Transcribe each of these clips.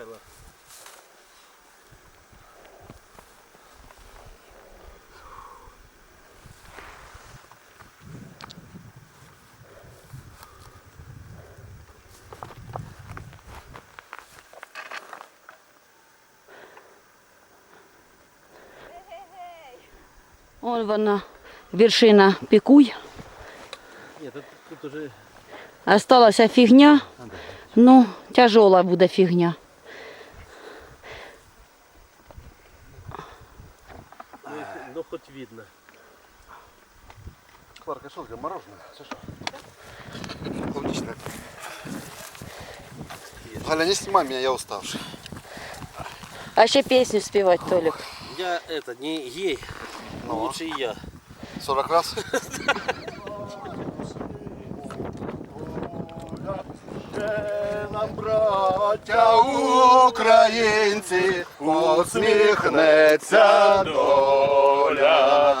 Михайло. Вон вона, вершина пікуй. Ні, тут, тут уже Осталася фігня. Ну, тяжола буде фігня. ну хоч видно. Кларка, що таке, мороженое? Це що? Клубничное. Галя, не снимай меня, я уставший. А ще пісню співати, Толік. Я это, не ей, Ну. лучше и я. 40 раз? нам, браття українці, усміхнеться доля.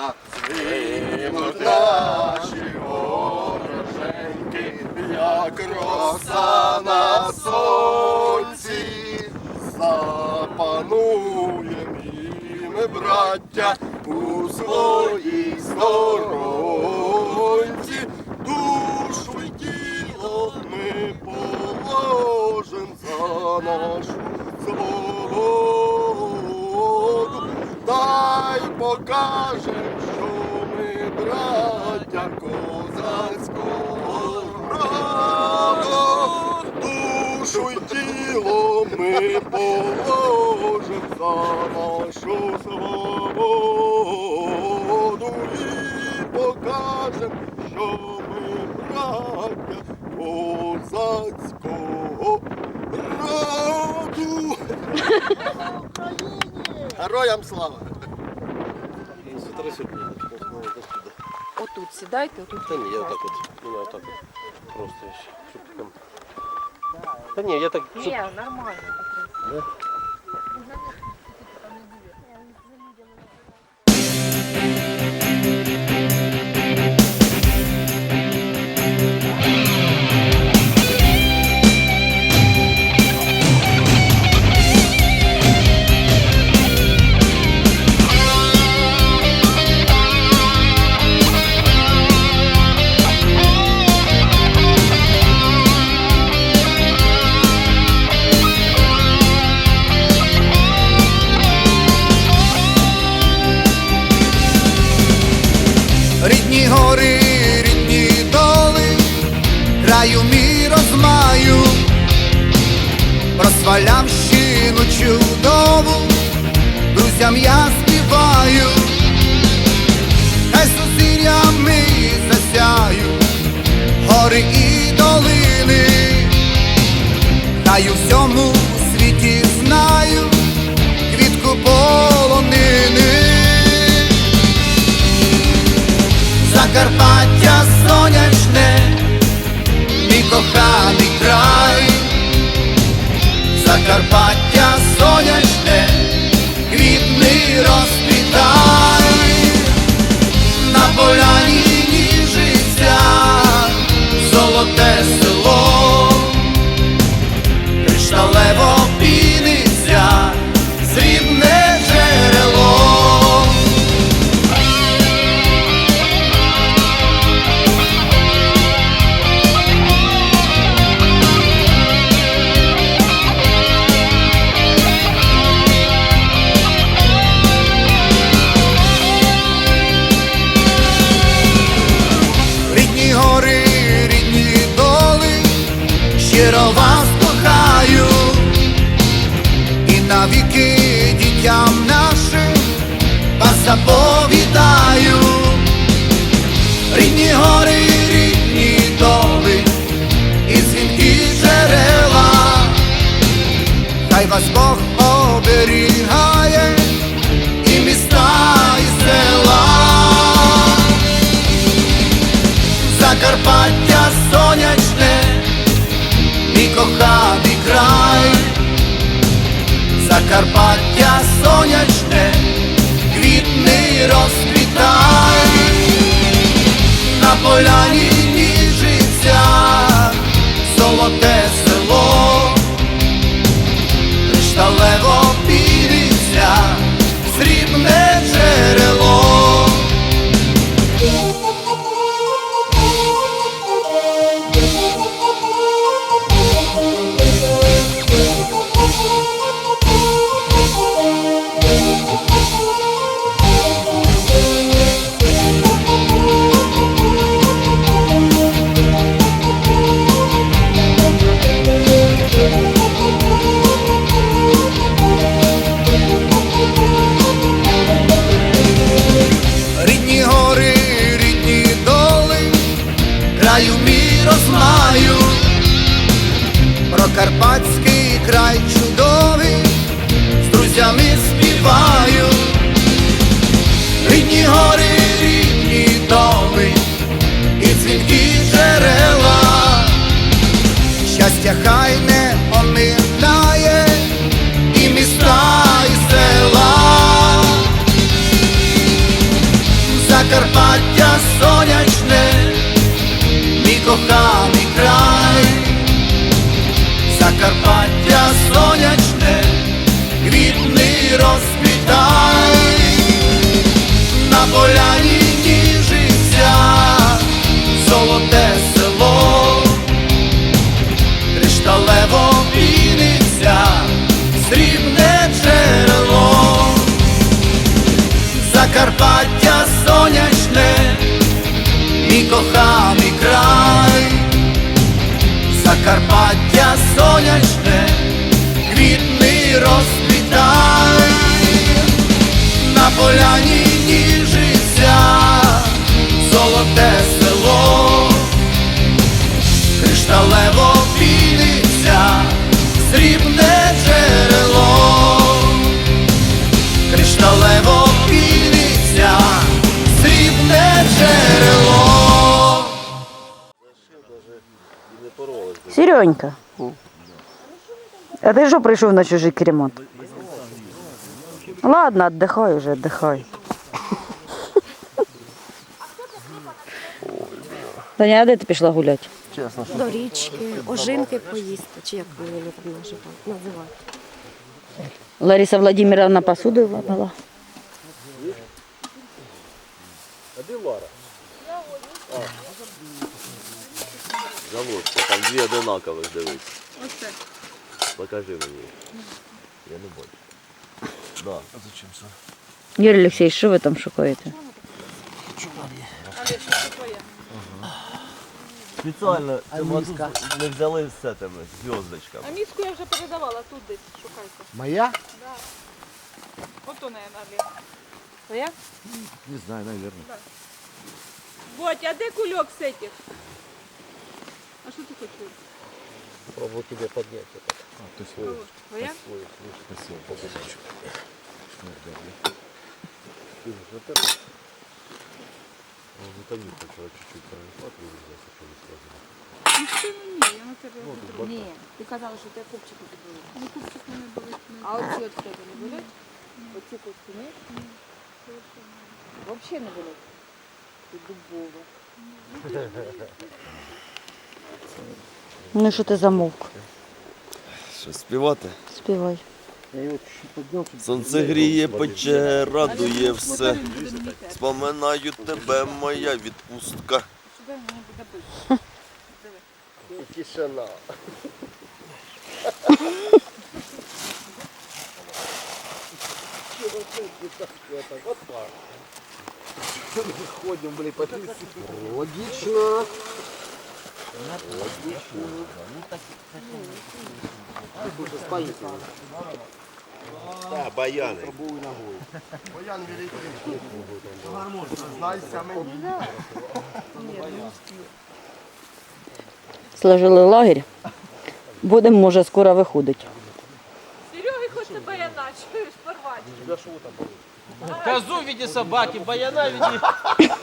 Звинуть наші вороженьки, як роса на сонці. Запануєм і ми, браття, у своїй сторонці. Душу й тіло ми положим за нашу свободу. Дай покажем, що ми браття козацького роду. Душу й тіло ми положим за нашу свободу і покажем, що ми браття козацького Героям слава! Отут сідайте, отут. Да не, я вот так вот, меня вот так вот, просто еще, чтоб там... Да не, я так, чтоб- Ні, нормально. Рідні у всьому світі знаю, квітку полонини. Закарпаття сонячне, мій коханий край, Закарпаття і навіки дітям нашим вас заповідаю, рідні гори, рідні доли, і дзвінки джерела, хай вас Бог оберігає, і міста, і села. Закарпаття сонячне, мій коханий Закарпаття сонячне, квітний розквітай, на поляні Серенька. А ти що прийшов на чужий ремонт? Ладно, отдыхай уже, отдыхай. Таня, а де ти пішла гуляти? Чесно, що До річки, ожинки поїсти, чи як вони так називають- називають. Лариса Владимировна посуду вимила. А де Лара? Заводська, там дві одинакових дивись. Оце. Покажи мені. Я не бачу. Да. А зачем це? Юрій Олексійович, що ви там шукаєте? Спеціально цю не взяли з цими зв'язочками. А миску я вже передавала, тут десь шукайте. Моя? Ото, наверное, Твоя? Не знаю, наверное. Бодь, а де кульок з этих? А що ти хочеш? Пробую тебе підняти. А, то есть, Твоя? спасибо, побачу. Вітамінка вчора чуть-чуть перенесла, привезла, що не сказано. Ну це не ні, я на тебе не Ні, ти казала, що ти купчики були. Ну купчик не болить. А оці от тебе не болять? Оці костки ні? Взагалі не болять. Ти дубова. Ну що ти замовк? Що співати? Співай. Сонце гріє, пече, радує все. Споминаю тебе, моя відпустка. Тишина. Ходим, блин, по Логично. Да, баяни. Боян великий. Знайся мені. Сложили лагерь. Будемо, може, скоро виходити. Сереги хоч тебе я наче порвати. Козу в виде собаки, баяна в виде...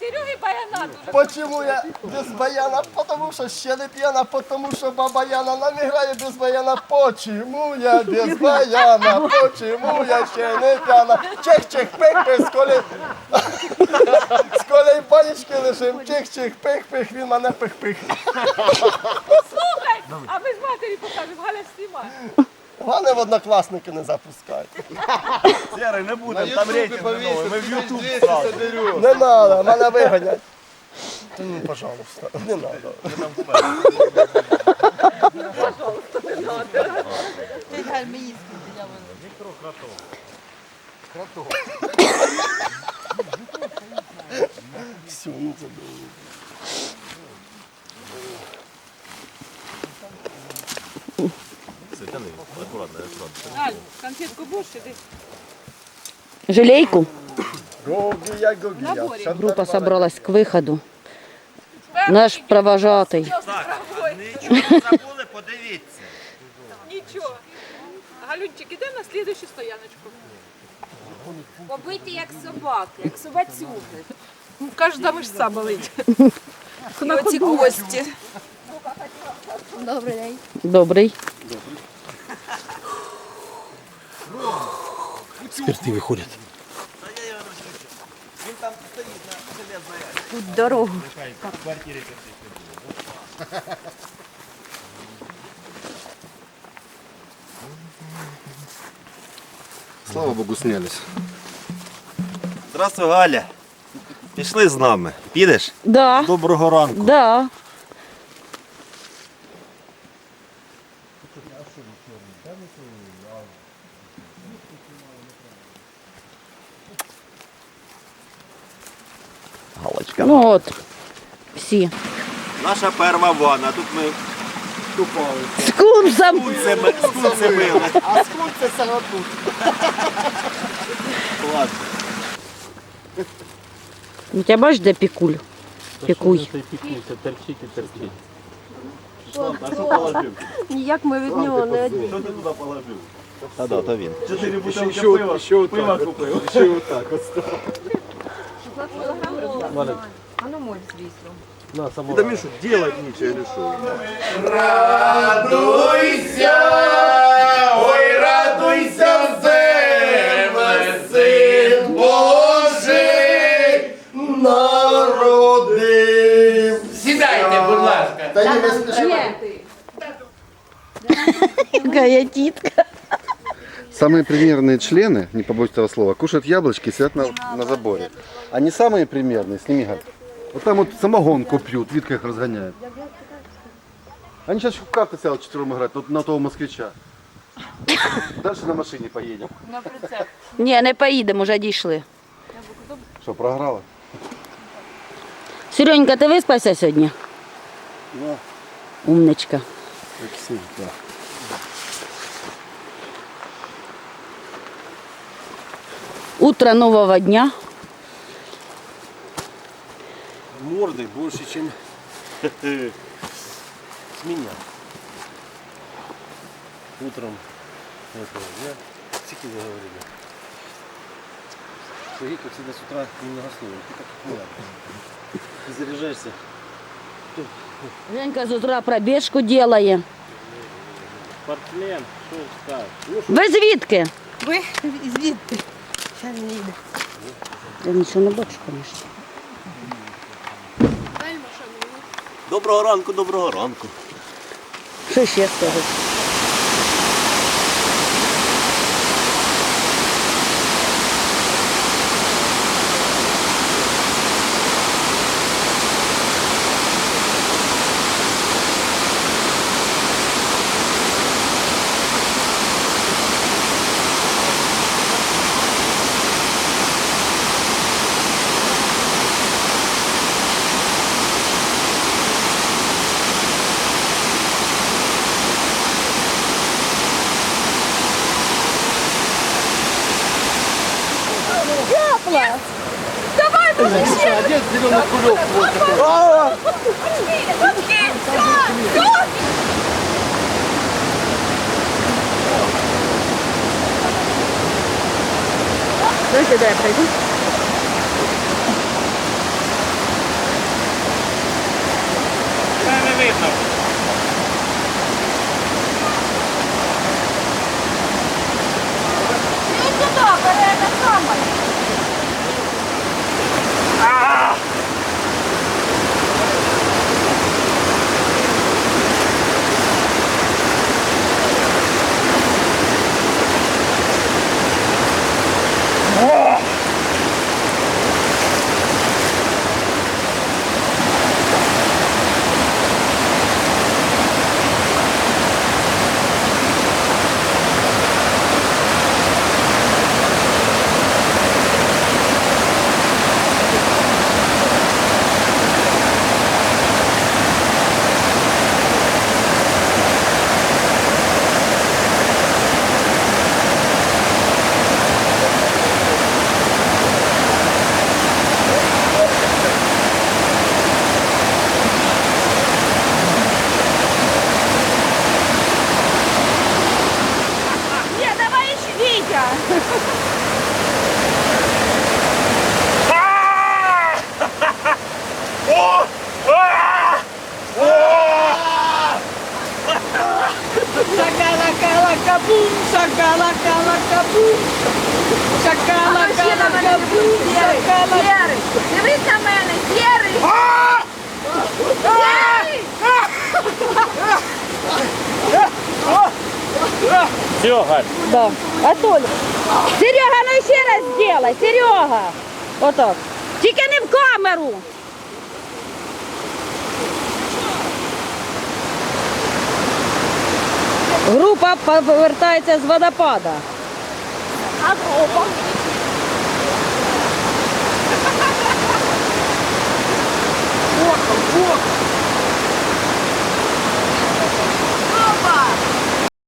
Сереги баяна дуже. Почему я без баяна? Потому що ще не п'яна, потому що баба Яна нам грає без баяна. Почему я без баяна? Почему я ще не п'яна? Чех, чех, пих, пих, з коли... З коли панічки лишим. Чех, чех, пих, пих, він мене пих, пих. Слухай, а ми з матері покажемо, Галя знімає. Головне в однокласники не запускати. Серый, не будем, там рейтинг новий. Ми в YouTube сразу. Не надо, мене виганять. Та ну, пожалуйста, не надо. Все, ну це. тяни. Аккуратно, аккуратно. Аль, конфетку будешь іди. Желейку? Группа собралась к виходу. Наш провожатый. Так, а забули, подивіться. Нічого. Галюнчик, іде на слідущу стояночку. Побити як собаки, як собацюги. Ну, кожна мишця болить. І оці кості. Добрий день. Добрий. Спирты выходят. Тут дорогу. Слава Богу, снялись. Здравствуй, Галя. Пішли з нами. Підеш? Да, Доброго ранку. да. Галочка. Ну от, всі. Наша перша ванна. Тут ми З кунцем. кунцями, з кунцями били. А сколько це саме тут? Ладно. У тебе бачиш, де пікуль? Пікуй. Пикуйте, торчите, торчите. А що положив? Ніяк ми від нього не Що ти туди положив? Та да, то він. Чотири бутилки пива. ще отак, ще отак. от. А ну моль, звісно. На, само. Да Мишу, делать нічого, или що? Радуйся, ой, радуйся, земле, син Божий народив. Сідайте, будь ласка. Та ні, не спіши. Яка я тітка. Самые примерные члены, не побоюсь этого слова, кушают яблочки и сидят на, на заборе. А не самые примерные, сними гад. Вот там вот самогонку пьют, видка их разгоняет. Они сейчас в карты сядут четвером играть, вот на того москвича. Дальше на машине поедем. Ні, не поїдемо, вже дійшли. Что, програла? Серенька, ти виспався сьогодні? Да. Умничка. Как всегда. Утро нового дня. Морды больше, чем с меня. Утром этого дня. Сколько вы говорили? Сергей, как всегда, с утра немногословен. Ты как аккумулятор. Ты заряжаешься. Женька з утра пробіжку делає. Спортсмен, что скажешь? Ви звідки? Ви звідти. Зараз не йде. Я нічого не бачу, звісно. Доброго ранку, доброго ранку. Що ще скажеш? Дайте, де я прийду. Серега. Галь? Да. Атоль. Серега, ну ще раз сделай. Серега. Отак. Тільки не в камеру. Група повертається з водопада. А група? Боком, боком.